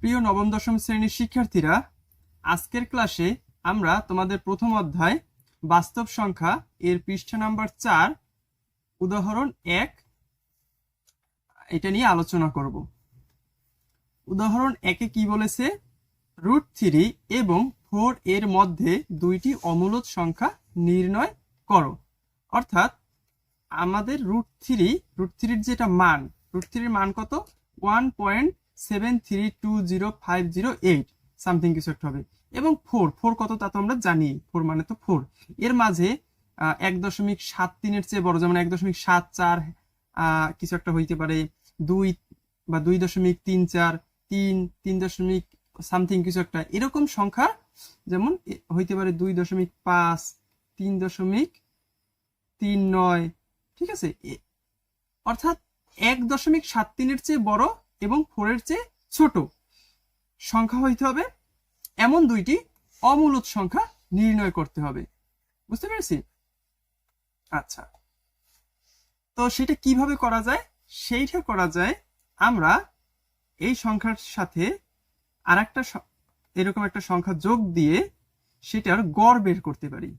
প্রিয় নবম, দশম শ্রেণির শিক্ষার্থীরা, আজকের ক্লাসে আমরা তোমাদের প্রথম অধ্যায় বাস্তব সংখ্যা এর পৃষ্ঠা নাম্বার চার, উদাহরণ এক, এটা নিয়ে আলোচনা করব। উদাহরণ একে কি বলেছে? রুট থ্রি এবং ফোর এর মধ্যে দুইটি অমূলত সংখ্যা নির্ণয় করো। অর্থাৎ আমাদের রুট থ্রি, রুট থ্রির যেটা মান, রুট থ্রির মান কত? One point seven three two zero five zero eight something কিছু একটা হবে। এবং ফোর ফোর কত তা তো আমরা জানি। ফোর মানে তো ফোর এর মাঝে এক দশমিক সাত তিনের চেয়ে বড়, যেমন এক দশমিক সাত চার কিছু একটা হইতে পারে। দুই বা দুই দশমিক তিন চার, তিন তিন দশমিক সামথিং কিছু একটা। এরকম সংখ্যা যেমন হইতে পারে দুই দশমিক পাঁচ, তিন দশমিক তিন নয়, ঠিক আছে? অর্থাৎ এক দশমিক সাত তিনের চেয়ে বড় এবং ফোরের চেয়ে ছোট। সংখ্যা হইতে হবে, এমন দুইটি অমূলত সংখ্যা নির্ণয় করতে হবে। বুঝতে পেরেছি? আচ্ছা। তো সেটা কীভাবে করা যায়? সেইটা করা যায় আমরা এই সংখ্যার সাথে আর একটা এরকম একটা সংখ্যা যোগ দিয়ে সেটার গড় বের করতে পারি।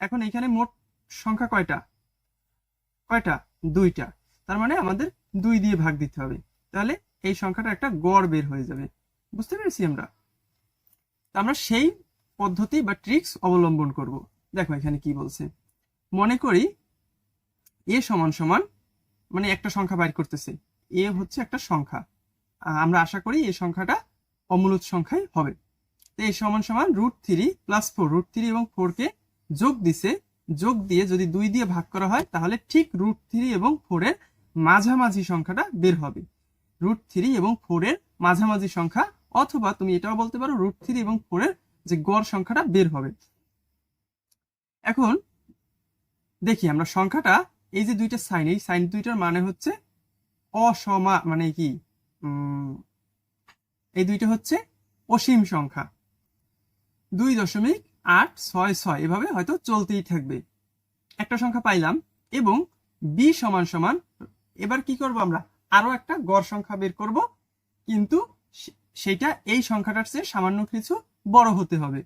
এখন এখানে মোট সংখ্যা কয়টা? কয়টা? দুইটা। তার মানে আমাদের দুই দিয়ে ভাগ দিতে হবে। তাহলে এই সংখ্যাটা একটা গড় বের হয়ে যাবে। বুঝতে পেরেছি আমরা? আমরা সেই পদ্ধতি বা ট্রিক্স অবলম্বন করব। দেখো এখানে কি বলছে। মনে করি এ সমান সমান মানে একটা সংখ্যা বাইর করতেছে। এ হচ্ছে একটা সংখ্যা। আমরা আশা করি এই সংখ্যাটা অমূলত সংখ্যাই হবে। তো এই সমান সমান root three plus four root three এবং ফোরকে যোগ দিছে, যোগ দিয়ে যদি দুই দিয়ে ভাগ করা হয়, তাহলে ঠিক রুট থ্রি এবং ফোরের মাঝামাঝি সংখ্যাটা বের হবে। রুট থ্রি এবং ফোরের মাঝামাঝি সংখ্যা, অথবা তুমি এটাও বলতে পারো রুট থ্রি এবং ফোরের যে গড় সংখ্যাটা বের হবে। এখন দেখি আমরা সংখ্যাটা, এই যে দুইটা সাইন এই সাইন দুইটার মানে হচ্ছে অসমা মানে কি? এই দুইটা হচ্ছে অসীম সংখ্যা। দুই দশমিক আট ছয় ছয়, এভাবে হয়তো চলতেই থাকবে। একটা সংখ্যা পাইলাম এবং বি সমান সমান, এবার কি করব আমরা? আরও একটা গড় সংখ্যা বের করব, কিন্তু সেটা এই সংখ্যাটার চেয়ে সামান্য কিছু বড় হতে হবে।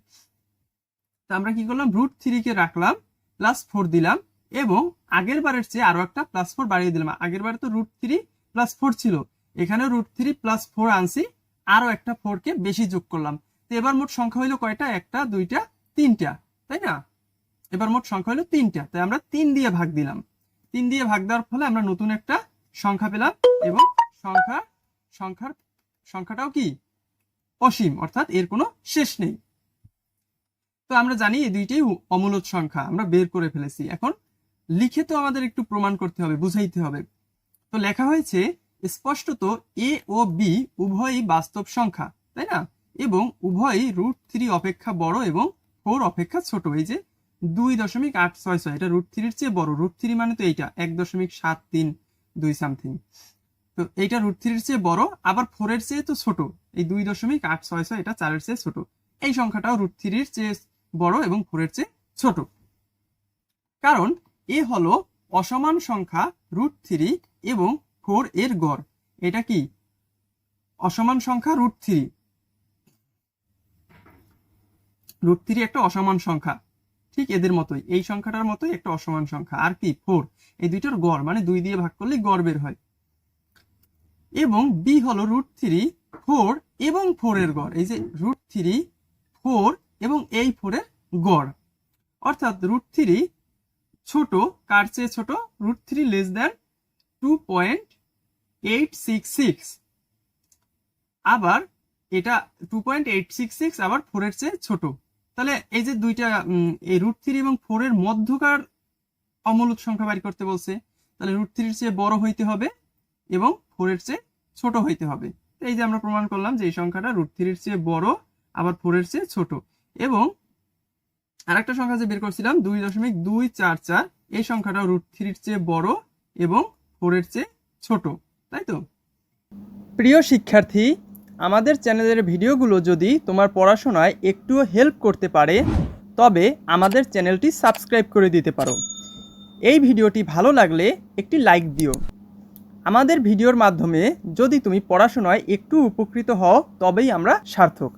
তা আমরা কি করলাম? রুট থ্রি কে রাখলাম প্লাস ফোর দিলাম, এবং আগের বারের চেয়ে আরও একটা প্লাস ফোর বাড়িয়ে দিলাম। আগের বারে তো রুট থ্রি প্লাস ফোর ছিল। এখানে রুট থ্রি প্লাস ফোর আনছি, আরও একটা ফোর কে বেশি যোগ করলাম। তো এবার মোট সংখ্যা হইল কয়টা? একটা, দুইটা, তিনটা, তাই না? এবার মোট সংখ্যা হলো তিনটা। তাই আমরা তিন দিয়ে ভাগ দিলাম। তিন দিয়ে ভাগ দেওয়ার ফলে আমরা নতুন একটা সংখ্যা পেলাম এবং সংখ্যা, সংখ্যার, সংখ্যাটাও কি? অসীম, অর্থাৎ এর কোনো শেষ নেই। তো আমরা জানি এই দুইটাই অমূলত সংখ্যা। আমরা বের করে ফেলেছি। এখন লিখে তো আমাদের একটু প্রমাণ করতে হবে, বুঝাইতে হবে। তো লেখা হয়েছে, স্পষ্টত এ ও বি উভয়ই বাস্তব সংখ্যা, তাই না? এবং উভয়ই রুট থ্রি অপেক্ষা বড় এবং ফোর অপেক্ষা ছোট। এই যে দুই দশমিক আট ছয় ছয়, এটা রুট থ্রির চেয়ে বড়। রুট থ্রি মানে তো এইটা, এক দশমিক সাত তিন। দুই সামথিং তো এইটা রুট থ্রির চেয়ে বড়, আবার ফোরের চেয়ে তো ছোট। এই দুই দশমিক আট ছয় ছয় এটা চারের চেয়ে ছোট। এই সংখ্যাটাও রুট থ্রির চেয়ে বড় এবং ফোরের চেয়ে ছোট। কারণ এ হলো অসমান সংখ্যা রুট থ্রি এবং ফোর এর গড়। এটা কি? অসমান সংখ্যা রুট থ্রি রুট থ্রি একটা অসমান সংখ্যা। ঠিক এদের মতোই, এই সংখ্যাটার মতোই একটা অসমান সংখ্যা। আর কি? ফোর এই দুইটার গড় মানে দুই দিয়ে ভাগ করলে গড় বের হয়। এবং বি হলো রুট থ্রি ফোর এবং ফোর এর গড়। এই যে রুট থ্রি ফোর এবং এই ফোরের গড়। অর্থাৎ রুট থ্রি ছোট, কার চেয়ে ছোট? Root three less than two point eight six six আবার এটা two point eight six six আবার ফোরের চেয়ে ছোট। তাহলে এই যে দুইটা এই রুট থ্রি এবং ফোরের মধ্যকার অমূলত সংখ্যা বাড়ি করতে বলছে, তাহলে রুট থ্রির চেয়ে বড় হইতে হবে এবং ফোরের চেয়ে ছোট হইতে হবে। এই যে আমরা প্রমাণ করলাম যে এই সংখ্যাটা রুট থ্রির চেয়ে বড়, আবার ফোরের চেয়ে ছোট। এবং আরেকটা সংখ্যা যে বের করছিলাম, দুই দশমিক দুই চার চার, এই সংখ্যাটা রুট থ্রির চেয়ে বড় এবং ফোরের চেয়ে ছোট, তাই তো? প্রিয় শিক্ষার্থী আমাদের চ্যানেলের ভিডিওগুলো যদি তোমার পড়াশোনায় একটুও হেল্প করতে পারে, তবে আমাদের চ্যানেলটি সাবস্ক্রাইব করে দিতে পারো। এই ভিডিওটি ভালো লাগলে একটি লাইক দিও। আমাদের ভিডিওর মাধ্যমে যদি তুমি পড়াশোনায় একটু উপকৃত হও, তবেই আমরা সার্থক।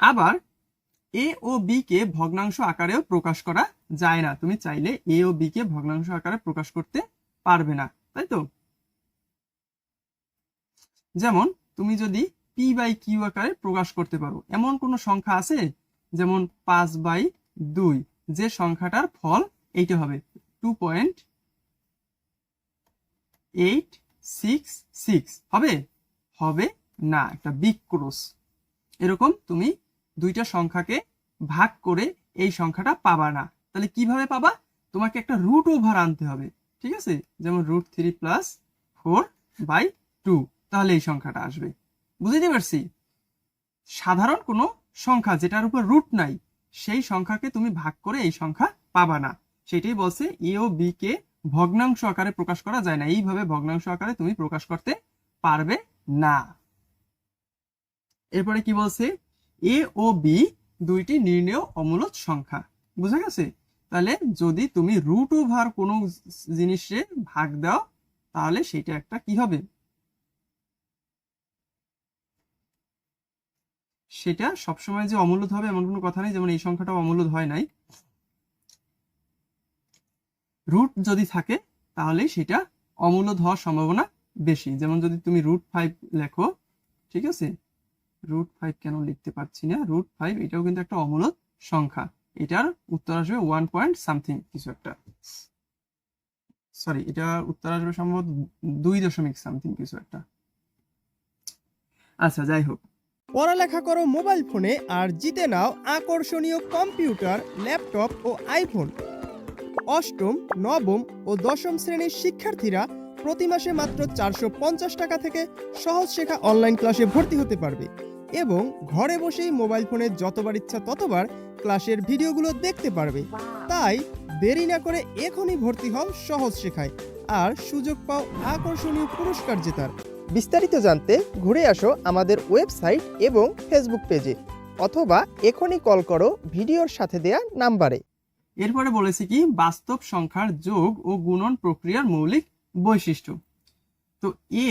আবার, এ ও বি কে ভগ্নাংশ আকারেও প্রকাশ করা যায় না। তুমি চাইলে এ ও বি কে ভগ্নাংশ আকারে প্রকাশ করতে পারবে না, তাই তো? যেমন তুমি যদি পি বাই কিউ আকারে প্রকাশ করতে পারো, এমন কোনো সংখ্যা আছে? যেমন পাঁচ বাই দুই, যে সংখ্যাটার ফল এইটা হবে। Two point eight six six হবে? হবে না, একটা বিগ ক্রস এরকম তুমি দুইটা সংখ্যাকে ভাগ করে এই সংখ্যাটা পাবা না। তাহলে কীভাবে পাবা? তোমাকে একটা রুট ওভার আনতে হবে, ঠিক আছে? যেমন root three plus four by two তাহলে এই সংখ্যাটা আসবে। বুঝতে পারছি? সাধারণ কোনো সংখ্যা যেটার উপর রুট নাই, সেই সংখ্যাকে তুমি ভাগ করে এই সংখ্যা পাবা না। সেটাই বলছে এ ও বি কে ভগ্নাংশ আকারে প্রকাশ করা যায় না। এইভাবে ভগ্নাংশ আকারে তুমি প্রকাশ করতে পারবে না। এরপরে কি বলছে? এ ও বি দুইটি নির্ণেয় অমূলত সংখ্যা। বুঝা গেছে? তাহলে যদি তুমি রুট ওভার কোনো জিনিসে ভাগ দাও, তাহলে সেটা একটা কি হবে? সেটা সবসময় যে অমূলত হবে এমন কোনো কথা নেই, যেমন এই সংখ্যাটা অমূলত হয় নাই। রুট যদি থাকে, তাহলে সেটা অমূলত হওয়ার সম্ভাবনা বেশি। যেমন যদি তুমি রুট ফাইভ লেখো, ঠিক আছে? রুট ফাইভ কেন লিখতে পারছি না? রুট ফাইভ, এটাও কিন্তু একটা অমূলত সংখ্যা। এটার উত্তর আসবে ওয়ান পয়েন্ট সামথিং কিছু একটা। সরি, এটা উত্তর আসবে সম্ভবত দুই দশমিক সামথিং কিছু একটা। আচ্ছা যাই হোক। পড়ালেখা করো মোবাইল ফোনে আর জিতে নাও আকর্ষণীয় কম্পিউটার, ল্যাপটপ ও আইফোন। অষ্টম, নবম ও দশম শ্রেণির শিক্ষার্থীরা প্রতি মাসে মাত্র চারশো পঞ্চাশ টাকা থেকে সহজ শেখা অনলাইন ক্লাসে ভর্তি হতে পারবে এবং ঘরে বসেই মোবাইল ফোনে যতবার ইচ্ছা ততবার ক্লাসের ভিডিওগুলো দেখতে পারবে। তাই দেরি না করে এখনই ভর্তি হও সহজ শেখায় আর সুযোগ পাও আকর্ষণীয় পুরস্কার জেতার। বিস্তারিত জানতে ঘুরে আসো আমাদের ওয়েবসাইট এবং ফেসবুক পেজে, অথবা এখনই কল করো ভিডিওর সাথে দেয়া নাম্বারে। এরপরে বলেছি কি, বাস্তব সংখ্যার যোগ ও গুণন প্রক্রিয়ার মৌলিক বৈশিষ্ট্য। তো এ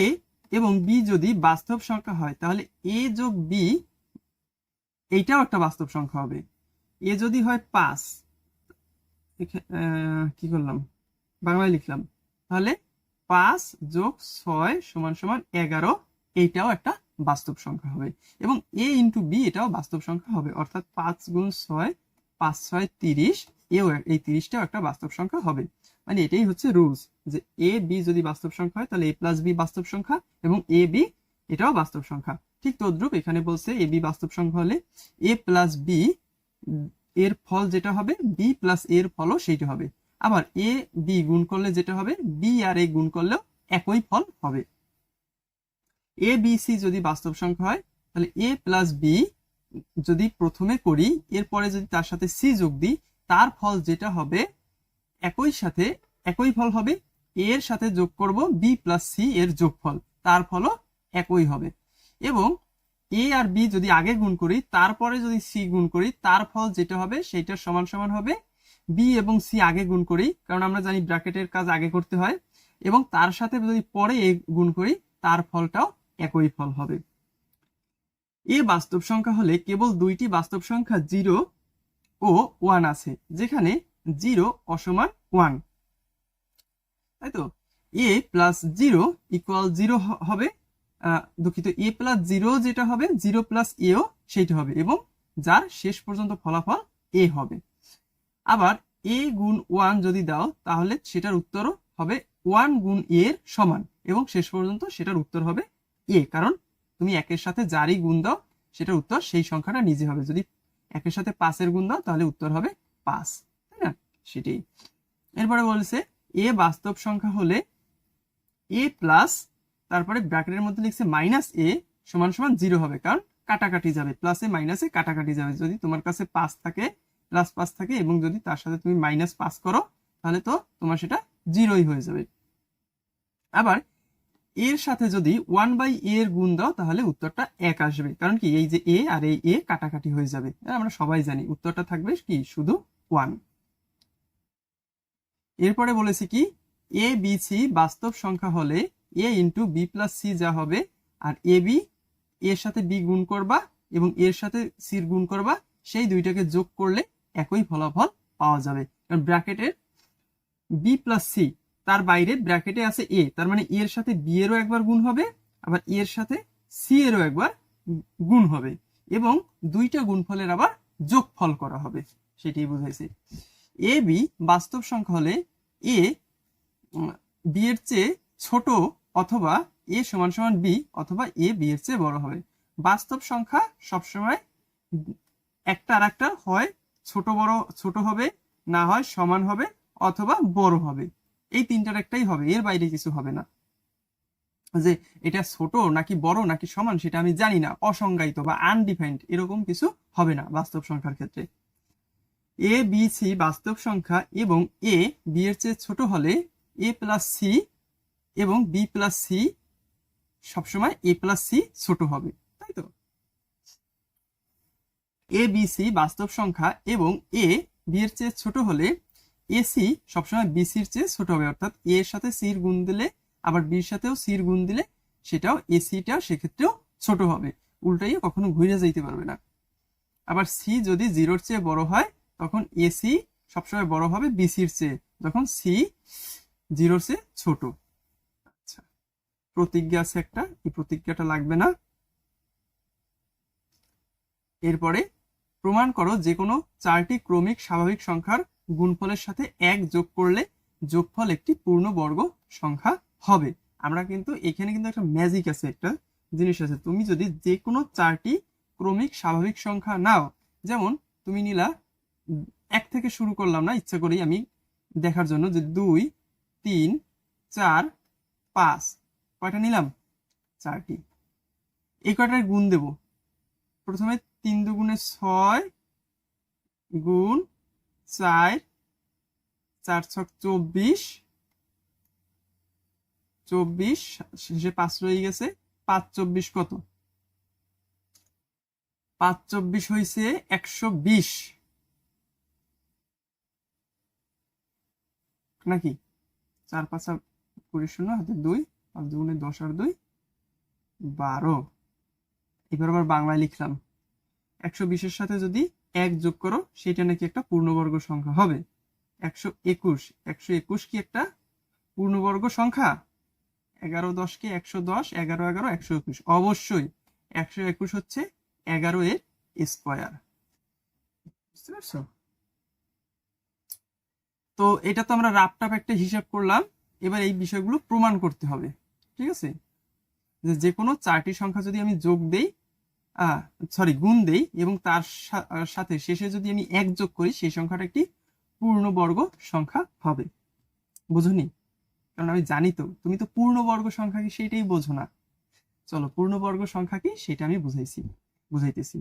এবং বি যদি বাস্তব সংখ্যা হয়, তাহলে এ যোগ বি, এইটাও একটা বাস্তব সংখ্যা হবে। এ যদি হয় পাঁচ কি করলাম? বাংলায় লিখলাম। তাহলে পাঁচ যোগ ছয় সমান সমান এগারো এইটাও একটা বাস্তব সংখ্যা হবে। এবং এ ইন্টু বি এটাও বাস্তব সংখ্যা হবে। অর্থাৎ পাঁচ গুণ ছয়, পাঁচ ছয় তিরিশ, এও এই তিরিশটাও একটা বাস্তব সংখ্যা হবে। মানে এটাই হচ্ছে রুলস যে এ বি যদি বাস্তব সংখ্যা হয়, তাহলে এ প্লাস বি বাস্তব সংখ্যা এবং এ বি এটাও বাস্তব সংখ্যা। ঠিক তদ্রুপ এখানে বলছে এ বি বাস্তব সংখ্যা হলে এ প্লাস বি এর ফল যেটা হবে বি প্লাস এর ফলও সেইটা হবে। আবার এ, বি গুণ করলে যেটা হবে? বি আর এ গুণ করলেও একই ফল হবে। এ, বি, সি যদি বাস্তব সংখ্যা হয়, তাহলে এ প্লাস বি যদি প্রথমে করি, এরপরে যদি তার সাথে সি যোগ দিই, তার ফল যেটা হবে, একই সাথে একই ফল হবে। এর সাথে যোগ করব বি প্লাস সি এর যোগফল। তার ফলও একই হবে। এবং এ আর বি যদি আগে গুণ করি, তারপরে যদি সি গুণ করি, তার ফল যেটা হবে সেটার সমান সমান হবে বি এবং সি আগে গুণ করি, কারণ আমরা জানি ব্র্যাকেটের কাজ আগে করতে হয়, এবং তার সাথে যদি পরে এ গুণ করি, তার ফলটাও একই ফল হবে। এ বাস্তব সংখ্যা হলে কেবল দুইটি বাস্তব সংখ্যা জিরো ও ওয়ান আছে, যেখানে জিরো অসমান ওয়ান। তাই তো? A plus zero equal zero হবে দুঃখিত, এ প্লাস জিরো যেটা হবে, জিরো প্লাস এও সেইটা হবে, এবং যার শেষ পর্যন্ত ফলাফল এ হবে। আবার এ গুণ ওয়ান যদি দাও, তাহলে সেটার উত্তরও হবে ওয়ান গুণ এ এর সমান, এবং শেষ পর্যন্ত সেটার উত্তর হবে এ কারণ তুমি একের সাথে যারই গুণ দাও, সেটার উত্তর সেই সংখ্যাটা নিজে হবে। যদি একের সাথে পাঁচের গুণ দাও, তাহলে উত্তর হবে পাঁচ, তাই না? সেটাই। এরপরে বলছে এ বাস্তব সংখ্যা হলে এ প্লাস তারপরে ব্র্যাকেটের মধ্যে লিখছে মাইনাস এ সমান সমান জিরো হবে, কারণ কাটাকাটি যাবে প্লাসে মাইনাসে কাটাকাটি যাবে। যদি তোমার কাছে পাঁচ থাকে প্লাস পাঁচ থাকে এবং যদি তার সাথে তুমি মাইনাস পাস করো, তাহলে তো তোমার সেটা জিরোই হয়ে যাবে। আবার এর সাথে যদি ওয়ান বাই এ এর গুণ দাও, তাহলে উত্তরটা এক আসবে। কারণ কি, এই যে এ আর এই এ কাটাকাটি হয়ে যাবে। আমরা সবাই জানি, উত্তরটা থাকবে কি, শুধু ওয়ান এরপরে বলেছি কি এ বি সি বাস্তব সংখ্যা হলে A into B plus C যা হবে, আর এ বি এর সাথে বি গুণ করবা এবং এর সাথে সির গুণ করবা, সেই দুইটাকে যোগ করলে একই ফলাফল পাওয়া যাবে। কারণ ব্র্যাকেটের বি প্লাস সি তার বাইরে ব্র্যাকেটে আছে এ তার মানে এর সাথে বি এরও একবার গুণ হবে, আবার এর সাথে সি এরও একবার গুণ হবে এবং দুইটা গুণফলের আবার যোগফল করা হবে, সেটাই বুঝাইছি। এ বি বাস্তব সংখ্যা হলে এ বি এর চেয়ে ছোট অথবা এ সমান সমান বি অথবা এ বি এর চেয়ে বড় হবে। বাস্তব সংখ্যা সবসময় একটা আর একটা হয় ছোট বড়, ছোট হবে, না হয় সমান হবে অথবা বড় হবে। এই তিনটার একটাই হবে, এর বাইরে কিছু হবে না। যে এটা ছোট নাকি বড় নাকি সমান সেটা আমি জানি না, অসংজ্ঞায়িত বা আনডিফাইন্ড এরকম কিছু হবে না বাস্তব সংখ্যার ক্ষেত্রে। এ বি সি বাস্তব সংখ্যা এবং এ বি এর চেয়ে ছোট হলে এ প্লাস সি এবং বি প্লাস সি সবসময় এ প্লাস সি ছোট হবে, তাই তো? এ বি সি বাস্তব সংখ্যা এবং এ বি এর চেয়ে ছোট হলে এ সি সবসময় বি সির চেয়ে ছোট হবে। অর্থাৎ এ এর সাথে সির গুণ দিলে আবার বির সাথেও সির গুণ দিলে সেটাও এ সিটা সেক্ষেত্রেও ছোট হবে। উল্টাইয়ে কখনো ঘুরে যাইতে পারবে না। আবার সি যদি জিরোর চেয়ে বড় হয়, তখন এসি সবসময় বড় হবে বিসির চেয়ে। যখন সি জিরোর চেয়ে ছোট। আচ্ছা প্রতিজ্ঞা আছে একটা, এই প্রতিজ্ঞাটা লাগবে না। এরপরে প্রমাণ করো যে কোনো চারটি ক্রমিক স্বাভাবিক সংখ্যার গুণফলের সাথে এক যোগ করলে যোগফল একটি পূর্ণবর্গ সংখ্যা হবে। আমরা কিন্তু এখানে কিন্তু একটা ম্যাজিক আছে, একটা জিনিস আছে। তুমি যদি যে কোনো চারটি ক্রমিক স্বাভাবিক সংখ্যা নাও, যেমন তুমি নিলা, এক থেকে শুরু করলাম না, ইচ্ছা করেই আমি দেখার জন্য, যে দুই, তিন, চার, পাঁচ, কয়টা নিলাম? চারটি। এই কয়টার গুণ দেব? প্রথমে তিন দুগুণে ছয় গুণ চার চার ছক চব্বিশ চব্বিশ শেষে পাঁচ রয়ে গেছে, পাঁচ চব্বিশ কত? পাঁচ চব্বিশ হয়েছে একশো বিশ। নাকি? চার পাঁচা কুড়ি শূন্য, হাতে দুই, পাঁচ দুগুণে দশ আর দুই, বারো। এবার আবার বাংলায় লিখলাম। একশো বিশের সাথে যদি এক যোগ করো, সেটা নাকি একটা পূর্ণবর্গ সংখ্যা হবে। একশো একুশ একশো একুশ কি একটা পূর্ণবর্গ সংখ্যা? এগারো দশকে একশো দশ, এগারো এগারো, একশো একুশ। অবশ্যই, একশো একুশ হচ্ছে এগারো এর স্কোয়ার। বুঝতে পারছ? তো এটা তো আমরা রাপটাপ একটা হিসাব করলাম। এবার এই বিষয়গুলো প্রমাণ করতে হবে। ঠিক আছে? যে যে কোনো চারটি সংখ্যা যদি আমি যোগ দেই সরি গুণ দেই এবং তার সাথে শেষে যদি আমি এক যোগ করি, সেই সংখ্যাটা একটি পূর্ণবর্গ সংখ্যা হবে। বুঝুনি? কারণ আমি জানি তো, তুমি তো পূর্ণবর্গ সংখ্যা কি সেটাই বোঝো না। চলো, পূর্ণবর্গ সংখ্যা কি সেটা আমি বুঝাইছি, বুঝাইতেছি।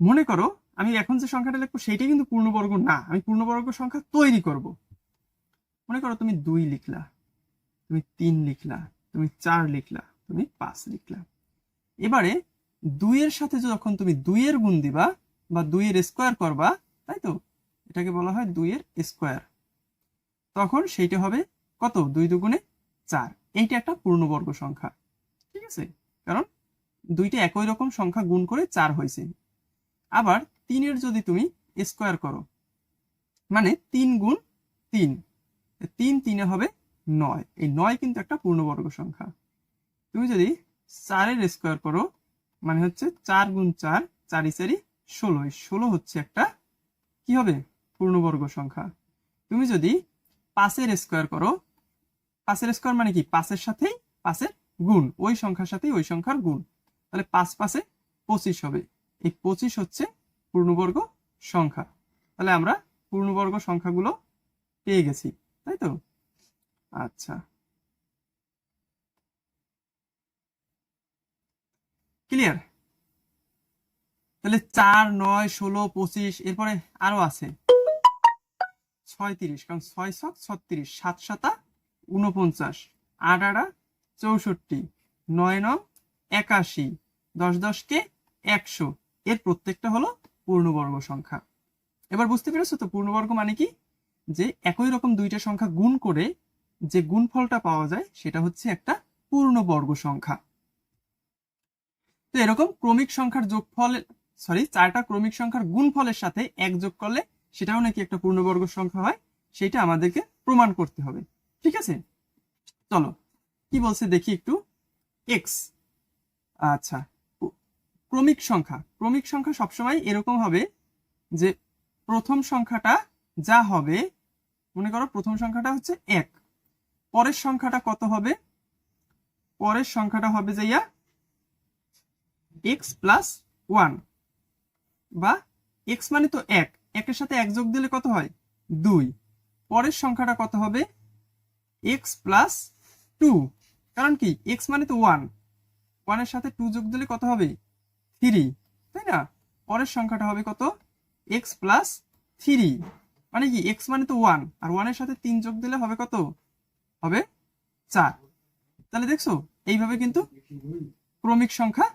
মনে করো, আমি এখন যে সংখ্যাটা লিখব, সেইটাই কিন্তু পূর্ণবর্গ না। আমি পূর্ণবর্গ সংখ্যা তৈরি করব। মনে করো, তুমি দুই লিখলা, তুমি তিন লিখলা, তুমি চার লিখলা, তুমি পাঁচ লিখলা। এবারে দুইয়ের সাথে যখন তুমি দুইয়ের গুণ দিবা বা দুইয়ের স্কোয়ার করবা, তাই তো? এটাকে বলা হয় দুইয়ের স্কোয়ার তখন সেইটা হবে কত? দুই দুগুণে চার। এইটা একটা পূর্ণবর্গ সংখ্যা। ঠিক আছে? কারণ দুইটা একই রকম সংখ্যা গুণ করে চার হয়েছে। আবার তিনের যদি তুমি স্কোয়ার করো মানে তিন গুণ তিন। তিন তিনে হবে নয়। এই নয় কিন্তু একটা পূর্ণবর্গ সংখ্যা। তুমি যদি চারের স্কোয়ার করো মানে হচ্ছে চার গুণ চার, চারি চারি ষোলো। ষোলো হচ্ছে একটা কি হবে? পূর্ণবর্গ সংখ্যা। তুমি যদি পাঁচের স্কোয়ার করো, পাঁচের স্কোয়ার মানে কি? পাঁচের সাথেই পাঁচের গুণ। ওই সংখ্যার সাথেই ওই সংখ্যার গুণ। তাহলে পাঁচ পাঁচে পঁচিশ হবে। এই পঁচিশ হচ্ছে পূর্ণবর্গ সংখ্যা। তাহলে আমরা পূর্ণবর্গ সংখ্যাগুলো পেয়ে গেছি, তাই তো? আচ্ছা। ক্লিয়ার তাহলে চার, নয়, ষোলো, পঁচিশ, এরপরে আরও আছে। ছয় তিরিশ কারণ ছয় ছক ছত্রিশ, সাত সাতা উনপঞ্চাশ আট আটা চৌষট্টি, নয় নং একাশি, দশ দশকে একশো। এর প্রত্যেকটা হলো পূর্ণবর্গ সংখ্যা। এবার বুঝতে পেরেছ তো পূর্ণবর্গ মানে কি? যে একই রকম দুইটা সংখ্যা গুণ করে যে গুণফলটা পাওয়া যায় সেটা হচ্ছে একটা পূর্ণবর্গ সংখ্যা। তো এরকম ক্রমিক সংখ্যার যোগফল সরি চারটা ক্রমিক সংখ্যার গুণফলের সাথে এক যোগ করলে সেটাও নাকি একটা পূর্ণবর্গ সংখ্যা হয়, সেটা আমাদেরকে প্রমাণ করতে হবে, ঠিক আছে? চলো, কি বলছে দেখি একটু এক্স আচ্ছা ক্রমিক সংখ্যা ক্রমিক সংখ্যা সবসময় এরকম হবে যে প্রথম সংখ্যাটা যা হবে, মনে করো প্রথম সংখ্যাটা হচ্ছে এক, পরের সংখ্যাটা কত হবে? পরের সংখ্যাটা হবে যাইয়া এক্স প্লাস ওয়ান বা এক্স মানে তো এক। একের সাথে এক যোগ দিলে কত হয়? দুই। পরের সংখ্যাটা কত হবে? এক্স প্লাস টু কারণ কি? এক্স মানে তো ওয়ান ওয়ানের সাথে টু যোগ দিলে কত হবে? থ্রি তাই না? পরের সংখ্যাটা হবে কত? এক্স প্লাস থ্রি মানে কি? এক্স মানে তো ওয়ান আর ওয়ানের সাথে তিন যোগ দিলে হবে কত? হবে চার। তাহলে দেখছ? এইভাবে কিন্তু ক্রমিক সংখ্যা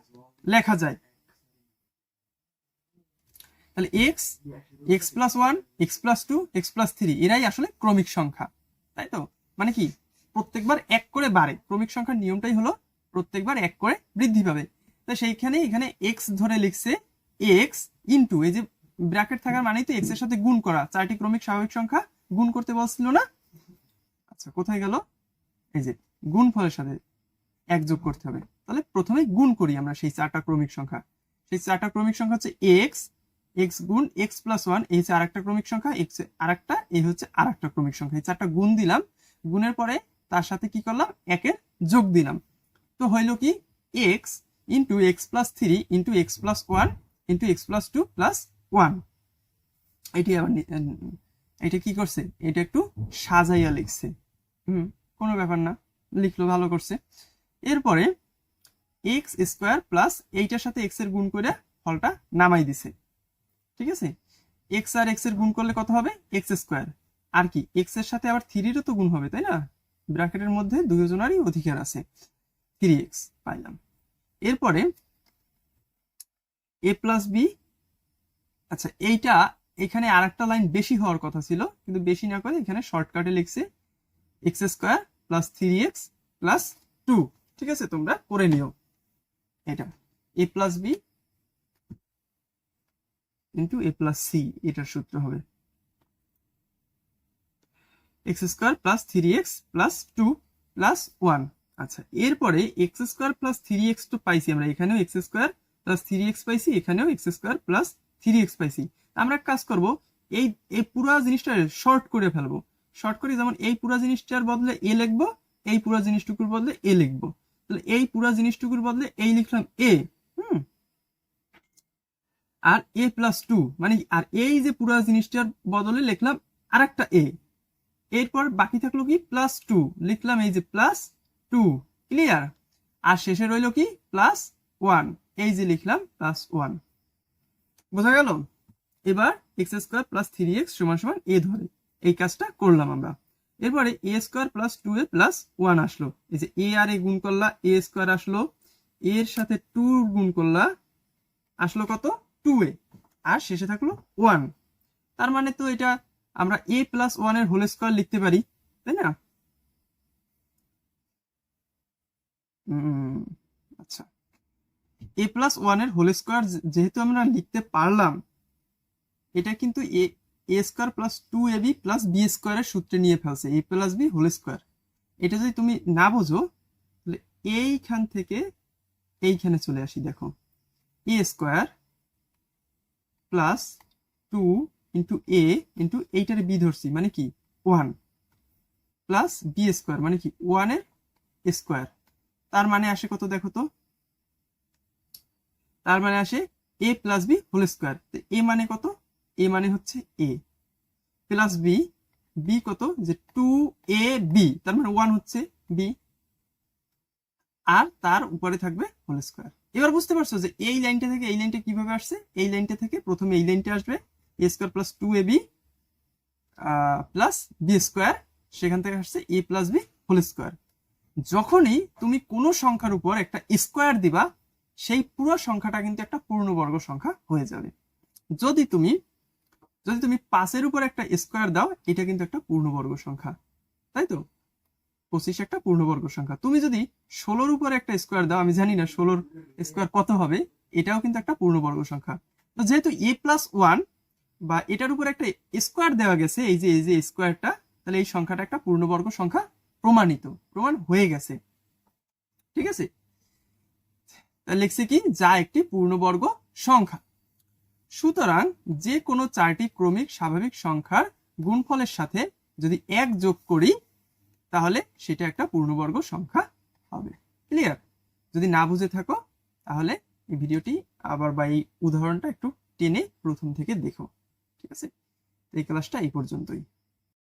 লেখা যায়। তাহলে X X plus one X plus two X plus three এরাই আসলে ক্রমিক সংখ্যা, তাই তো? মানে কি? প্রত্যেকবার এক করে বাড়ে। ক্রমিক সংখ্যার নিয়মটাই হলো প্রত্যেকবার এক করে বৃদ্ধি পাবে। তো সেইখানে এখানে এক্স ধরে লিখছে এক্স ইন্টু এই যে ব্র্যাকেট থাকার মানেই তো এক্সের সাথে গুণ করা। চারটি ক্রমিক স্বাভাবিক সংখ্যা গুণ করতে বলছিল না? আচ্ছা কোথায় গেল? এই যে গুণ ফলের সাথে এক যোগ করতে হবে। তাহলে প্রথমে গুণ করি আমরা সেই চারটা ক্রমিক সংখ্যা। সেই চারটা ক্রমিক সংখ্যা হচ্ছে এক্স এক্স গুণ এক্স প্লাস ওয়ান এই হচ্ছে আরেকটা ক্রমিক সংখ্যা এক্স আরেকটা, এই হচ্ছে আরেকটা ক্রমিক সংখ্যা। এই চারটা গুণ দিলাম, গুণের পরে তার সাথে কি করলাম? একের যোগ দিলাম। তো হইল কি? X into X plus three into X plus one into X plus two plus one এটি আবার এটা কি করছে? এটা একটু সাজাইয়া লিখছে। হুম, কোনো ব্যাপার না, লিখলো ভালো করছে। এরপরে এক্স স্কোয়ার প্লাস এইটার সাথে এক্সের গুণ করে ফলটা নামাই দিছে। ঠিক আছে? এক্স আর এক্সের গুণ করলে কত হবে? X square. আর কি? এক্সের সাথে আবার থ্রিরও তো গুণ হবে, তাই না? ব্র্যাকেটের মধ্যে দুজনেরই অধিকার আছে। থ্রি এক্স পাইলাম। এরপরে এ প্লাস বি আচ্ছা এইটা এখানে আরেকটা লাইন বেশি হওয়ার কথা ছিল, কিন্তু বেশি না করে এখানে শর্টকাটে লিখছে। X square plus three X plus two. ঠিক আছে? তোমরা করে নিও। এটা A plus B into A plus C এটার সূত্র হবে। X square plus three X plus two plus one আচ্ছা এরপরে X square plus three X তো পাইছি আমরা, এখানেও X square plus three X পাইছি, এখানেও X square plus three X পাইছি। আমরা এক কাজ করব, এই এই পুরো জিনিসটা শর্ট করে ফেলব। শর্ট করে যেমন এই পুরো জিনিসটার বদলে এ লিখব, এই পুরো জিনিসটুকুর বদলে এ লিখব। তাহলে এই পুরো জিনিসটুকুর বদলে এই লিখলাম এ হুম? আর এ প্লাস টু মানে আর এই যে পুরো জিনিসটার বদলে লিখলাম আর একটা এ এরপর বাকি থাকল কি? প্লাস টু লিখলাম এই যে প্লাস টু ক্লিয়ার আর শেষে রইল কি? প্লাস ওয়ান এই যে লিখলাম প্লাস ওয়ান বোঝা গেল? এবার X square plus three X সমান সমান এ ধরে। এই কাজটা করলাম আমরা। এরপরে A square plus two A plus one আসলো। এই যে এ আর এ গুণ করলা এ স্কোয়ার আসলো, এর সাথে টু গুণ করলা, আসলো কত? টু এ। আর শেষে থাকল ওয়ান তার মানে তো এটা আমরা এ প্লাস ওয়ানের হোল স্কোয়ার লিখতে পারি, তাই না? আচ্ছা। এ প্লাস ওয়ানের হোল স্কোয়ার যেহেতু আমরা লিখতে পারলাম, এটা কিন্তু A square plus two A B plus B স্কোয়ারের সূত্রে নিয়ে ফেলছে A plus B whole square এটা যদি তুমি না বোঝো, তাহলে এইখান থেকে এইখানে চলে আসি, দেখো। A square plus two into A into এইটারে বি ধরছি মানে কি? ওয়ান প্লাস বি স্কোয়ার মানে কি? ওয়ানের স্কোয়ার তার মানে আসে কত, দেখো তো? তার মানে আসে A plus B whole square A মানে কত? এ মানে হচ্ছে এ প্লাস বি বি কত? যে টু এ বি তার মানে ওয়ান হচ্ছে বি আর তার উপরে থাকবে হোল স্কোয়ার এবার বুঝতে পারছ যে এই লাইনটা থেকে এই লাইনটা কীভাবে আসছে? এই লাইনটা থেকে প্রথমে এই লাইনটা আসবে A square plus two A B plus B square সেখান থেকে আসছে A plus B whole square যখনই তুমি কোনো সংখ্যার উপর একটা স্কোয়ার দিবা, সেই পুরো সংখ্যাটা কিন্তু একটা পূর্ণবর্গ সংখ্যা হয়ে যাবে। যদি তুমি যদি তুমি পাঁচের উপর একটা স্কোয়ার দাও, এটা কিন্তু একটা পূর্ণবর্গ সংখ্যা। তাই তো? পঁচিশ একটা পূর্ণবর্গ সংখ্যা। তুমি যদি ষোলোর উপর একটা স্কোয়ার দাও, আমি জানি না ষোলোর স্কোয়ার কত হবে, এটাও কিন্তু একটা পূর্ণবর্গ সংখ্যা। তো যেহেতু এ প্লাস ওয়ান বা এটার উপর একটা স্কোয়ার দেওয়া গেছে, এই যে এই যে স্কোয়ারটা তাহলে এই সংখ্যাটা একটা পূর্ণবর্গ সংখ্যা প্রমাণিত, প্রমাণ হয়ে গেছে। ঠিক আছে? লিখছে কি? যা একটি পূর্ণবর্গ সংখ্যা। সুতরাং যে কোনো চারটি ক্রমিক স্বাভাবিক সংখ্যার গুণফলের সাথে যদি এক যোগ করি, তাহলে সেটা একটা পূর্ণবর্গ সংখ্যা হবে। ক্লিয়ার যদি না বুঝে থাকো, তাহলে এই ভিডিওটি আবার বা এই উদাহরণটা একটু টেনে প্রথম থেকে দেখো। ঠিক আছে? এই ক্লাসটা এই পর্যন্তই।